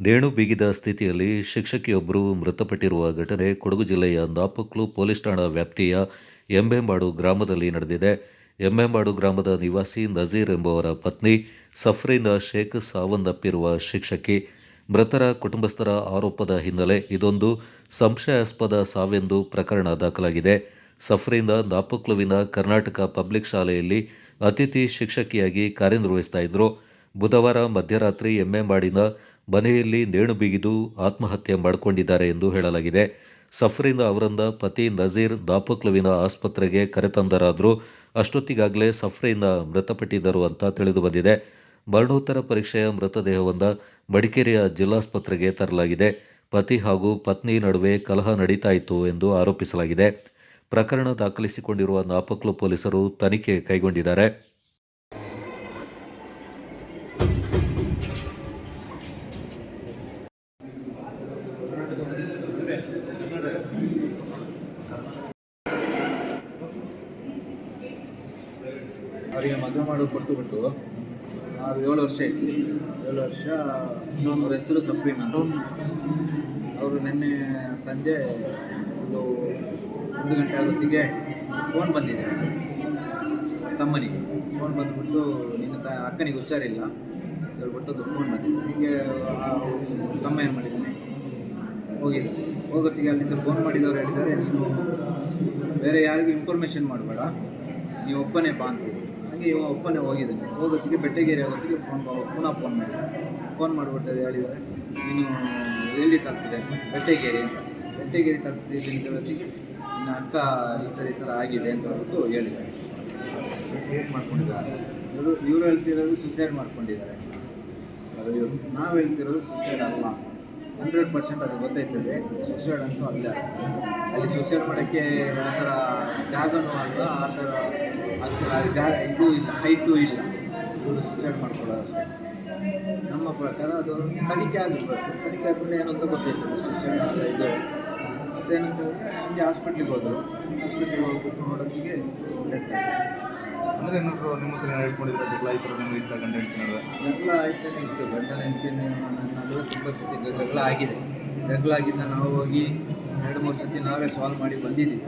ನೇಣು ಬಿಗಿದ ಸ್ಥಿತಿಯಲ್ಲಿ ಶಿಕ್ಷಕಿಯೊಬ್ಬರು ಮೃತಪಟ್ಟಿರುವ ಘಟನೆ ಕೊಡಗು ಜಿಲ್ಲೆಯ ನಾಪಕ್ಲು ಪೊಲೀಸ್ ಠಾಣಾ ವ್ಯಾಪ್ತಿಯ ಎಂಬೆಂಬಾಡು ಗ್ರಾಮದಲ್ಲಿ ನಡೆದಿದೆ. ಎಂಬೆಂಬಾಡು ಗ್ರಾಮದ ನಿವಾಸಿ ನಜೀರ್ ಎಂಬುವರ ಪತ್ನಿ ಸಫ್ರೀನ್ ಶೇಖ್ ಸಾವನ್ನಪ್ಪಿರುವ ಶಿಕ್ಷಕಿ. ಮೃತರ ಕುಟುಂಬಸ್ಥರ ಆರೋಪದ ಹಿನ್ನೆಲೆ ಇದೊಂದು ಸಂಶಯಾಸ್ಪದ ಸಾವೆಂದು ಪ್ರಕರಣ ದಾಖಲಾಗಿದೆ. ಸಫ್ರಿಂದ ನಾಪಕ್ಲುವಿನ ಕರ್ನಾಟಕ ಪಬ್ಲಿಕ್ ಶಾಲೆಯಲ್ಲಿ ಅತಿಥಿ ಶಿಕ್ಷಕಿಯಾಗಿ ಕಾರ್ಯನಿರ್ವಹಿಸ್ತಾ ಇದ್ದರು ಬುಧವಾರ ಮಧ್ಯರಾತ್ರಿ ಎಮ್ಮೆಂಬಾಡಿನ ಮನೆಯಲ್ಲಿ ನೇಣು ಬಿಗಿದು ಆತ್ಮಹತ್ಯೆ ಮಾಡಿಕೊಂಡಿದ್ದಾರೆ ಎಂದು ಹೇಳಲಾಗಿದೆ. ಸಫ್ರಿಂದ ಅವರಂದ ಪತಿ ನಜೀರ್ ನಾಪಕ್ಲುವಿನ ಆಸ್ಪತ್ರೆಗೆ ಕರೆತಂದರಾದರೂ ಅಷ್ಟೊತ್ತಿಗಾಗಲೇ ಸಫ್ರಿಂದ ಮೃತಪಟ್ಟಿದ್ದರು ಅಂತ ತಿಳಿದು ಬಂದಿದೆ. ಮರಣೋತ್ತರ ಪರೀಕ್ಷೆಯ ಮೃತದೇಹವನ್ನು ಮಡಿಕೇರಿಯ ಜಿಲ್ಲಾಸ್ಪತ್ರೆಗೆ ತರಲಾಗಿದೆ. ಪತಿ ಹಾಗೂ ಪತ್ನಿ ನಡುವೆ ಕಲಹ ನಡೀತಾ ಇತ್ತು ಎಂದು ಆರೋಪಿಸಲಾಗಿದೆ. ಪ್ರಕರಣ ದಾಖಲಿಸಿಕೊಂಡಿರುವ ನಾಪಕ್ಲು ಪೊಲೀಸರು ತನಿಖೆ ಕೈಗೊಂಡಿದ್ದಾರೆ. ಅವರಿಗೆ ಮದುವೆ ಮಾಡೋದು ಕೊಟ್ಟು ಬಿಟ್ಟು ಆರು ಏಳು ವರ್ಷ ಆಯಿತು. ಏಳು ವರ್ಷ ಅವ್ರ ಹೆಸರು ಸಫೀನ್. ಅಂತ ಅವರು ನಿನ್ನೆ ಸಂಜೆ ಒಂದು ಒಂದು ಗಂಟೆ ಆಗೋತ್ತಿಗೆ ಫೋನ್ ಬಂದಿದೆ. ತಮ್ಮನಿಗೆ. ಫೋನ್ ಬಂದುಬಿಟ್ಟು ನಿನ್ನ ತ, ಅಕ್ಕನಿಗೆ ಹುಷಾರಿಲ್ಲ. ಹೇಳ್ಬಿಟ್ಟು ಅದು ಫೋನ್ ಬಂದಿದೆ. ಹೀಗೆ ತಮ್ಮ ಏನು ಮಾಡಿದ್ದಾನೆ? ಹೋಗಿದ್ದಾನೆ. ಹೋಗೋತ್ತಿಗೆ ಅಲ್ಲಿಂದ ಫೋನ್ ಮಾಡಿದವರು ಹೇಳಿದ್ದಾರೆ ನೀನು ಬೇರೆ ಯಾರಿಗೂ ಇನ್ಫಾರ್ಮೇಷನ್ ಮಾಡಬೇಡ ನೀವು ಒಬ್ಬನೇ ಬಾ ಅಂತ ಹಾಗೆ ಇವ ಒಬ್ಬನೇ ಹೋಗಿದ್ದಾನೆ. ಹೋಗೋತ್ತಿಗೆ ಬೆಟ್ಟಗೇರಿ ಆಗೋತ್ತಿಗೆ ಫೋನ್ ಪುನಃ ಫೋನ್ ಮಾಡಿದ್ದಾರೆ ಫೋನ್ ಮಾಡಿಬಿಟ್ಟು ಹೇಳಿದ್ದಾರೆ ನೀನು ಎಲ್ಲಿ ತಲುಪಿದೆ ಬೆಟ್ಟಗೇರಿ ಅಂತ. ಬೆಟ್ಟಗೇರಿ ತಲುಪಿದ್ದೀನಿ ಅಂತ ಹೇಳೋತ್ತಿಗೆ ನಿನ್ನ ಅಕ್ಕ ಈ ಥರ ಈ ಥರ ಆಗಿದೆ ಅಂತ ಹೇಳ್ಬಿಟ್ಟು ಹೇಳಿದ್ದಾರೆ. ಏನು ಮಾಡ್ಕೊಂಡಿದ್ದಾರೆ ಇವರು ಇವರು ಹೇಳ್ತಿರೋದು ಸುಸೈಡ್ ಮಾಡ್ಕೊಂಡಿದ್ದಾರೆ. ನಾವು ಹೇಳ್ತಿರೋದು ಸುಸೈಡ್ ಅಲ್ಲ. ಹಂಡ್ರೆಡ್ ಪರ್ಸೆಂಟ್ ಅದು ಗೊತ್ತಾಯ್ತದೆ. ಸುಸೈಡ್ ಅಂತೂ ಅಲ್ಲ. ಅಲ್ಲಿ ಸುಸೈಡ್ ಮಾಡೋಕ್ಕೆ ಆ ಥರ ಜಾಗನೂ ಅಲ್ಲ, ಆ ಥರ ಅದು ಜಾಗ ಇದು ಇಲ್ಲ ಹೈಟು ಇಲ್ಲ. ಇವರು ಸುಸೈಡ್ ಮಾಡ್ಕೊಳ್ಳೋದು ಅಷ್ಟೇ. ನಮ್ಮ ಪ್ರಕಾರ ಅದು ತನಿಖೆ ಆಗಬೇಕು ತನಿಖೆ ಆದಮೇಲೆ ಏನು ಅಂತ ಗೊತ್ತಾಯ್ತದೆ ಸುಸೈಡ್ ಅಲ್ಲ ಇದು. ಮತ್ತೇನಂತ ಹೇಳಿದ್ರೆ, ಹಂಗೆ ಹಾಸ್ಪಿಟ್ಲಿಗೆ ಹೋದರು. ಹಾಸ್ಪಿಟ್ಲಿಗೆ ಹೋಗ್ಬಿಟ್ಟು ನೋಡೋದಕ್ಕೆ ಡೆತ್ ಅಂದರೆ ಏನಾದ್ರು ನಿಮ್ಮ ಹತ್ರ ಏನಾದ್ರು ಹೇಳ್ಕೊಂಡಿದ್ರೆ ಜಗಳ ಈ ಥರದ್ದು ಏನಾದ್ರು ಇತ್ತ ಗಂಡ ಹೆಂಡತಿ ನಡುವೆ? ಜಗಳ ಆಯ್ತಾನೆ ಇತ್ತು. ಗಂಡ ಹೆಂಡತಿನೇ ನಡುವೆ ತುಂಬ ಸತಿ ಜಗಳ ಆಗಿದೆ. ಜಗಳ ಆಗಿದ್ದ ನಾವು ಹೋಗಿ ಎರಡು ಮೂರು ಸತಿ ನಾವೇ ಸಾಲ್ವ್ ಮಾಡಿ ಬಂದಿದ್ದೀವಿ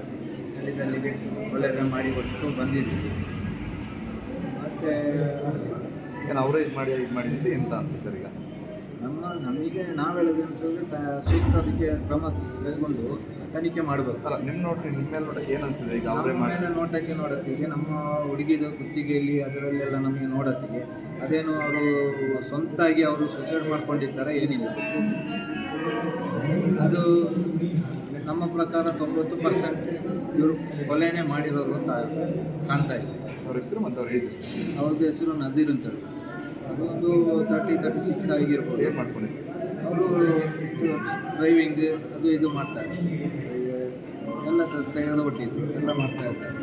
ಅಲ್ಲಿದ್ದಲ್ಲಿಗೆ ಒಳ್ಳೆಯದ ಮಾಡಿ ಕೊಟ್ಟು ಬಂದಿದ್ದೀವಿ ಮತ್ತು ಅಷ್ಟೇ. ಏನು ಅವರೇ ಇದು ಮಾಡಿ ಇದು ಮಾಡಿದ್ದು ಎಂತ ಅಂತ ಸರ್ ಈಗ? ನಮ್ಮ ನಮಗೆ ನಾವು ಹೇಳೋದು ಅಂತಂದರೆ ಸೂಕ್ತ ಅದಕ್ಕೆ ಕ್ರಮ ಕೈಗೊಂಡು ತನಿಖೆ ಮಾಡಬೇಕು. ಅಲ್ಲ ನಿಮ್ಮ ನೋಡ್ರಿ ನಿಮ್ಮ ಮೇಲೆ ನೋಟ ಏನು ಈಗ ಅವರೇ ಮಾಡಿ ಮೇಲೆ ನೋಟಕ್ಕೆ ನೋಡತ್ತಿಗೆ ನಮ್ಮ ಹುಡುಗಿದು ಕುತ್ತಿಗೆಯಲ್ಲಿ ಅದರಲ್ಲೆಲ್ಲ ನಮಗೆ ನೋಡತ್ತಿಗೆ ಅದೇನು ಅವರು ಸ್ವಂತಾಗಿ ಅವರು ಸುಸೈಡ್ ಮಾಡ್ಕೊಂಡಿದ್ದಾರೆ ಏನಿಲ್ಲ. ಅದು ನಮ್ಮ ಪ್ರಕಾರ ತೊಂಬತ್ತು ಪರ್ಸೆಂಟ್ ಇವರು ಕೊಲೆನೇ ಮಾಡಿರೋರು ಅಂತ ಕಾಣ್ತಾ ಇದೆ. ಅವ್ರ ಹೆಸರು ಮತ್ತು ಅವ್ರ ಏಜ್ ಅವ್ರದ್ದು ಹೆಸರು ನಜೀರ್ ಅಂತ ಅದೊಂದು ಒಂದು ತರ್ಟಿ ತರ್ಟಿ ಸಿಕ್ಸ್ ಆಗಿರ್ಬೋದು. ಏನು ಮಾಡ್ಕೊಂಡಿದ್ರು? ಅವರು ಡ್ರೈವಿಂಗ್ ಅದು ಇದು ಮಾಡ್ತಾರೆ. ಎಲ್ಲ ತೆಗೆದು ಬಿಟ್ಟಿದ್ರು ಎಲ್ಲ ಮಾಡ್ತಾ ಇರ್ತಾರೆ